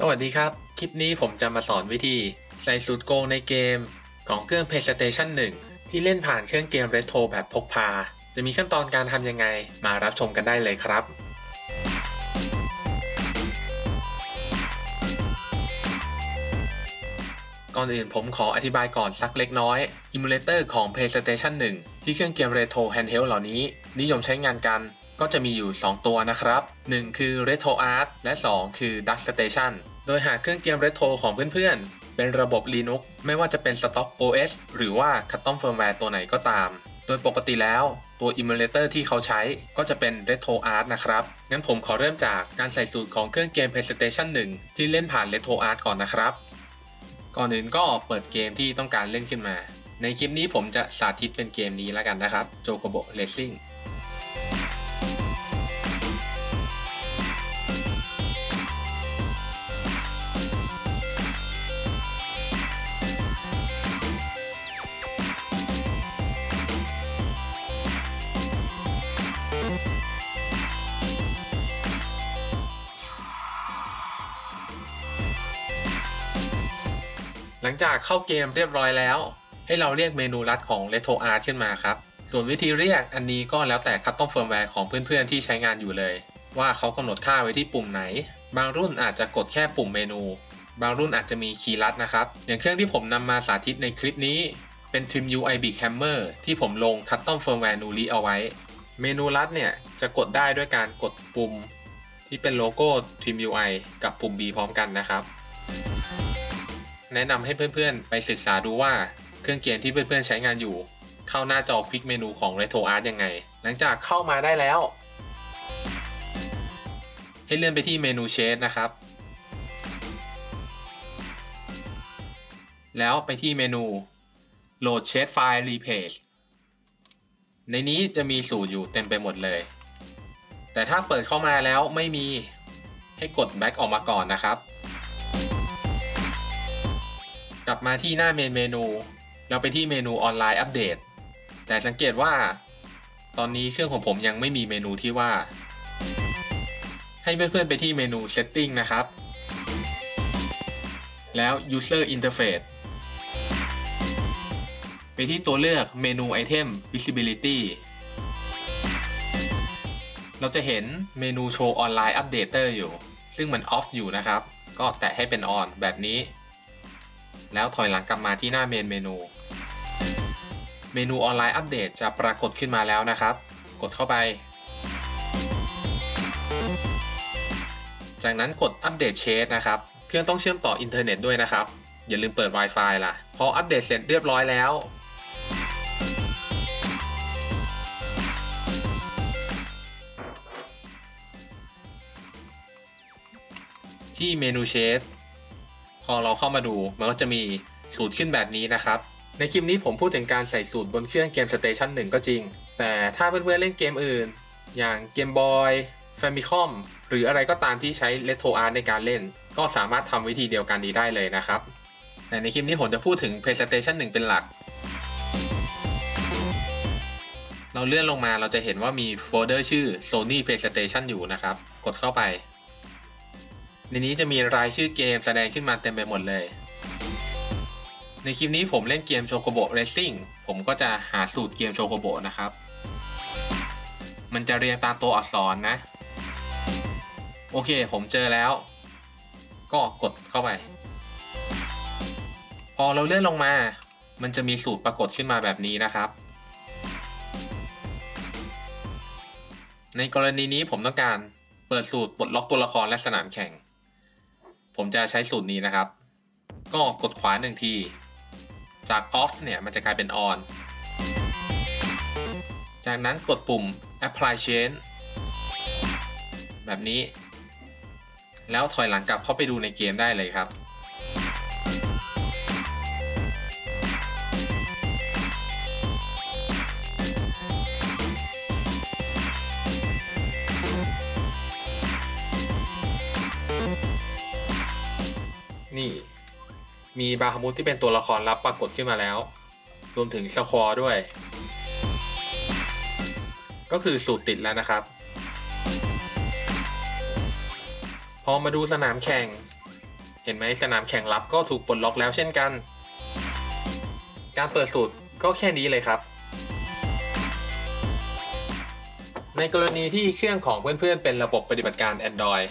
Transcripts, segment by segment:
สวัสดีครับ คลิปนี้ผมจะมาสอนวิธี ใส่สูตรโกงในเกม ของเครื่อง PlayStation 1 ที่เล่นผ่านเครื่องเกมเรโทรแบบพกพา จะมีขั้นตอนการทำยังไง มารับชมกันได้เลยครับ ก่อนอื่นผมขออธิบายก่อนสักเล็กน้อยอิมูเลเตอร์ของ PlayStation 1 ที่เครื่องเกมเรโทรแฮนด์เฮลเหล่านี้ นิยมใช้งานกัน ก็จะมีอยู่ 2 ตัวนะครับ 1 คือ Retro Art และ 2 คือ Dark Station โดยหากเครื่องเกม Retro ของเพื่อนๆ เป็นระบบ Linux ไม่ว่าจะเป็น Stock OS หรือว่า Custom Firmware ตัวไหนก็ตาม โดยปกติแล้วตัว Emulator ที่เขาใช้ก็จะเป็น Retro Art นะครับ งั้นผมขอเริ่มจากการใส่สูตรของเครื่องเกม PlayStation 1 ที่เล่นผ่าน Retro Art ก่อนนะครับ ก่อนอื่นก็เปิดเกมที่ต้องการเล่นขึ้นมา ในคลิปนี้ผมจะสาธิตเป็นเกมนี้แล้วกันนะครับ j o k o b o Racing หลังจากเข้าเกมเรียบร้อยแล้ว ให้เราเรียกเมนูลัดของ Retro Art ขึ้นมาครับ ส่วนวิธีเรียกอันนี้ก็แล้วแต่คั s ต o m Firmware ของเพื่อนๆที่ใช้งานอยู่เลย ว่าเขากำหนดค่าไว้ที่ปุ่มไหน บางรุ่นอาจจะกดแค่ปุ่มเมนู บางรุ่นอาจจะมีคีย์ลัดนะครับ อย่างเครื่องที่ผมนำมาสาธิตในคลิปนี้ เป็น Trim UI Big Hammer ที่ผมลง Custom Firmware n u l i เอาไว้ เมนูลัดเนี่ยจะกดได้ด้วยการกดปุ่ม ที่เป็นโลโก้ Trim UI กับปุ่ม B พร้อมกันนะครับ แนะนำให้เพื่อนๆ ไปศึกษาดูว่าเครื่องเกมที่เพื่อนๆ ใช้งานอยู่ เข้าหน้าจอควิกเมนูของ Retro Art ยังไง หลังจากเข้ามาได้แล้ว ให้เลื่อนไปที่เมนู Shade นะครับ แล้วไปที่เมนู Load Shade File Repage ในนี้จะมีสูตรอยู่เต็มไปหมดเลย แต่ถ้าเปิดเข้ามาแล้วไม่มีให้กด Back ออกมาก่อนนะครับ กลับมาที่หน้าเมนเมนู เราไปที่เมนูออนไลน์อัปเดต แต่สังเกตว่า ตอนนี้เครื่องของผมยังไม่มีเมนูที่ว่า ให้เพื่อนๆไปที่เมนู Setting นะครับ แล้ว User Interface ไปที่ตัวเลือกเมนู Item Visibility เราจะเห็นเมนูโชว์ออนไลน์อัปเดตเตอร์อยู่ ซึ่งมัน off อยู่นะครับ ก็แตะให้เป็น on แบบนี้ แล้วถอยหลังกลับมาที่หน้าเมนเมนู เมนูออนไลน์อัปเดตจะปรากฏขึ้นมาแล้วนะครับ กดเข้าไป จากนั้นกดอัปเดตเชสนะครับ เครื่องต้องเชื่อมต่ออินเทอร์เน็ตด้วยนะครับ อย่าลืมเปิด Wi-Fi ล่ะ พออัปเดตเสร็จเรียบร้อยแล้วที่เมนูเชส พอเราเข้ามาดูมันก็จะมีสูตรขึ้นแบบนี้นะครับ ในคลิปนี้ผมพูดถึงการใส่สูตรบนเครื่องเกม Station 1 ก็จริง แต่ถ้าเพื่อนๆเล่นเกมอื่น อย่างเกมบอย Famicom หรืออะไรก็ตามที่ใช้ Retro Art ในการเล่น ก็สามารถทำวิธีเดียวกันนี้ได้เลยนะครับแต่ในคลิปนี้ผมจะพูดถึง PlayStation 1 เป็นหลัก เราเลื่อนลงมาเราจะเห็นว่ามีโฟลเดอร์ชื่อ Sony PlayStation อยู่นะครับ กดเข้าไป ในนี้จะมีรายชื่อเกมแสดงขึ้นมาเต็มไปหมดเลย ในคลิปนี้ผมเล่นเกม Chocobo Racing ผมก็จะหาสูตรเกม Chocobo นะครับ มันจะเรียงตามตัวอักษรนะ โอเคผมเจอแล้ว ก็กดเข้าไป พอเราเลื่อนลงมา มันจะมีสูตรปรากฏขึ้นมาแบบนี้นะครับ ในกรณีนี้ผมต้องการเปิดสูตรปลดล็อกตัวละครและสนามแข่ง ผมจะใช้สูตรนี้นะครับ ก็กดขวาหนึ่งที จาก off เนี่ย มันจะกลายเป็น on จากนั้นกดปุ่ม apply change แบบนี้ แล้วถอยหลังกลับเข้าไปดูในเกมได้เลยครับ มีบาฮามุสที่เป็นตัวละครลับปรากฏขึ้นมาแล้ว รวมถึงสควอด้วย ก็คือสูตรติดแล้วนะครับ พอมาดูสนามแข่ง เห็นไหมสนามแข่งลับก็ถูกปลดล็อกแล้วเช่นกัน การเปิดสูตรก็แค่นี้เลยครับ ในกรณีที่เครื่องของเพื่อนๆเป็นระบบปฏิบัติการ Android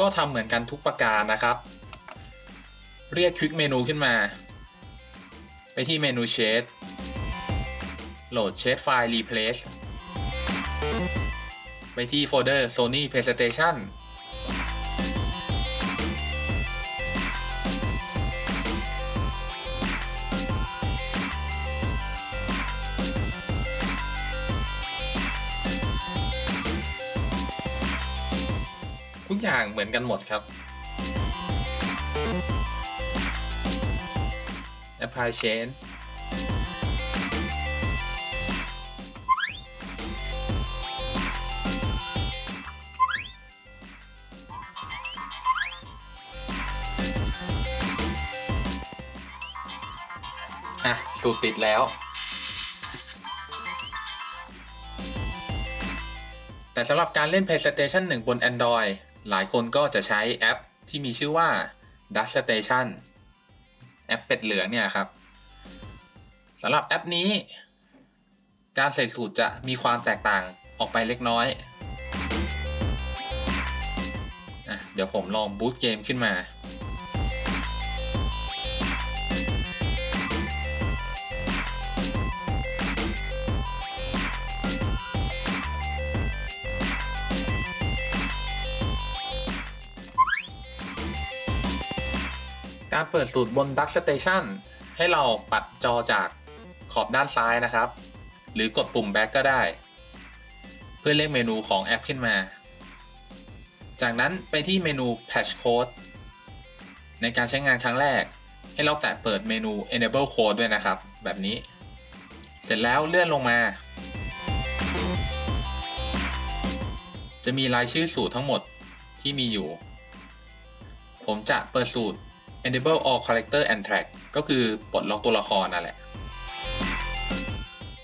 ก็ทำเหมือนกันทุกประการนะครับ เรียกควิกเมนูขึ้นมา ไปที่เมนูเชดโหลด Shade File Replace ไปที่โฟลเดอร์ Sony PlayStation ทุกอย่างเหมือนกันหมดครับ Apply Change อะ สูตรติดแล้ว แต่สำหรับการเล่น PlayStation 1 บน Android หลายคนก็จะใช้แอปที่มีชื่อว่า Dust Station แอปเป็ดเหลืองเนี่ยครับสำหรับแอปนี้ การใส่สูตรจะมีความแตกต่างออกไปเล็กน้อยอเดี๋ยวผมลองบูตเกมขึ้นมา การเปิดสูตรบน Duck Station ให้เราปัดจอจากขอบด้านซ้ายนะครับ หรือกดปุ่ม Back ก็ได้ เพื่อเรียกเมนูของแอปขึ้นมา จากนั้นไปที่เมนู Patch Code ในการใช้งานครั้งแรก ให้เราแตะเปิดเมนู Enable Code ด้วยนะครับ แบบนี้ เสร็จแล้วเลื่อนลงมา จะมีรายชื่อสูตรทั้งหมดที่มีอยู่ ผมจะเปิดสูตร enable all character and track ก็คือปลดล็อกตัวละครนั่นแหละ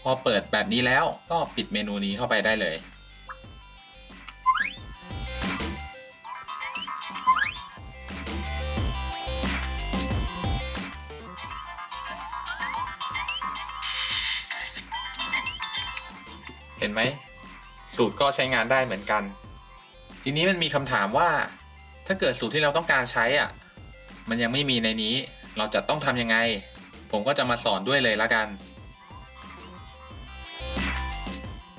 พอเปิดแบบนี้แล้วก็ปิดเมนูนี้เข้าไปได้เลย เห็นไหม สูตรก็ใช้งานได้เหมือนกัน ทีนี้มันมีคำถามว่า ถ้าเกิดสูตรที่เราต้องการใช้อะ มันยังไม่มีในนี้ เราจะต้องทำยังไง ผมก็จะมาสอนด้วยเลยละกัน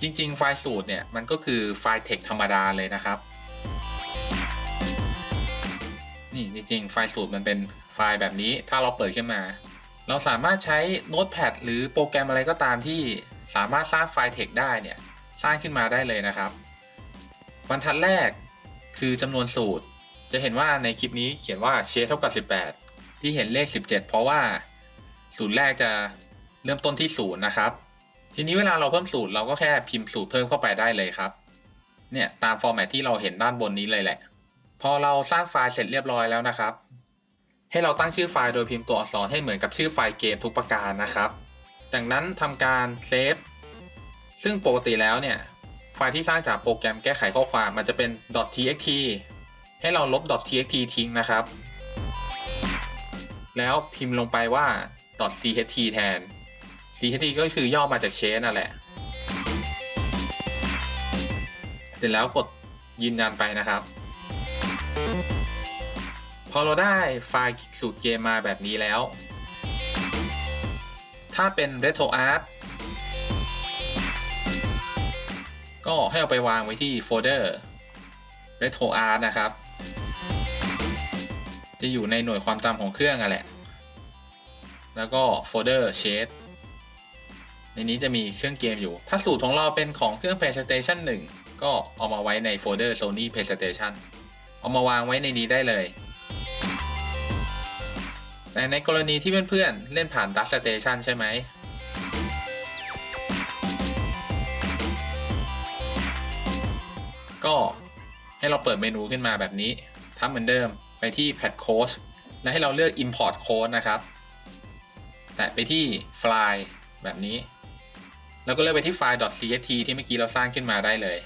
จริง ๆ ไฟล์สูตรเนี่ย มันก็คือไฟล์ text ธรรมดาเลยนะครับ นี่จริงๆไฟล์สูตรมันเป็นไฟล์แบบนี้ ถ้าเราเปิดขึ้นมา เราสามารถใช้ Notepad หรือโปรแกรมอะไรก็ตามที่สามารถสร้างไฟล์ text ได้เนี่ย สร้างขึ้นมาได้เลยนะครับบรรทัดแรกคือจำนวนสูตร จะเห็นว่าในคลิปนี้เขียนว่าเชเท่ากับ 18 ที่เห็นเลข 17 เพราะว่าสูตรแรกจะเริ่มต้นที่0นย์นะครับ ทีนี้เวลาเราเพิ่มสูตรเราก็แค่พิมพ์สูตรเพิ่มเข้าไปได้เลยครับ เนี่ยตามฟอร์แมตที่เราเห็นด้านบนนี้เลยแหละ พอเราสร้างไฟล์เสร็จเรียบร้อยแล้วนะครับ ให้เราตั้งชื่อไฟล์โดยพิมพ์ตัวอักษรให้เหมือนกับชื่อไฟล์เกมทุกประการนะครับ จากนั้นทำการเซฟ ซึ่งปกติแล้วเนี่ยไฟล์ที่สร้างจากโปรแกรมแก้ไขข้อความมันจะเป็น .txt ให้เราลบ .txt ทิ้งนะครับ แล้วพิมพ์ลงไปว่า .cht แทน cht ก็คือย่อมาจาก change นั่นแหละ เสร็จแล้วกดยืนยันไปนะครับ พอเราได้ไฟล์สูตรเกมมาแบบนี้แล้ว ถ้าเป็น RetroArt ก็ให้เอาไปวางไว้ที่โฟลเดอร์ RetroArt นะครับ จะอยู่ในหน่วยความจำของเครื่องอะแหละ แล้วก็โฟลเดอร์ Shade ในนี้จะมีเครื่องเกมอยู่ ถ้าสูตรของเราเป็นของเครื่อง PlayStation 1 ก็เอามาไว้ในโฟลเดอร์ Sony PlayStation เอามาวางไว้ในนี้ได้เลย แต่ในกรณีที่เพื่อนๆ เล่นผ่าน Dust Station ใช่ไหม ก็ ให้เราเปิดเมนูขึ้นมาแบบนี้ทำเหมือนเดิมไปที่ Pad Code และให้เราเลือก Import Code นะครับ แตะไปที่ File แบบนี้ แล้วก็เลือกไปที่ไฟล์ cst ที่เมื่อกี้เราสร้างขึ้นมาได้เลย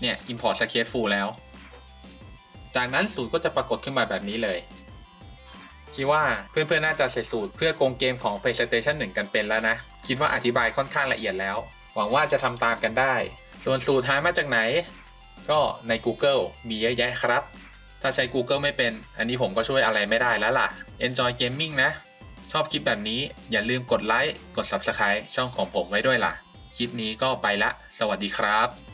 เนี่ย import successful แล้ว จากนั้นสูตรก็จะปรากฏขึ้นมาแบบนี้เลยคิดว่าเพื่อนๆ น่าจะเสร็จสูตรเพื่อโกงเกมของ PlayStation 1 กันเป็นแล้วนะ คิดว่าอธิบายค่อนข้างละเอียดแล้ว หวังว่าจะทำตามกันได้ ส่วนสูตรหามาจากไหน ก็ใน Google มีเยอะแยะครับ ถ้าใช้ Google ไม่เป็น อันนี้ผมก็ช่วยอะไรไม่ได้แล้วล่ะ Enjoy Gaming นะ ชอบคลิปแบบนี้อย่าลืมกดไลค์ กด Subscribe ช่องของผมไว้ด้วยล่ะ คลิปนี้ก็ไปละ สวัสดีครับ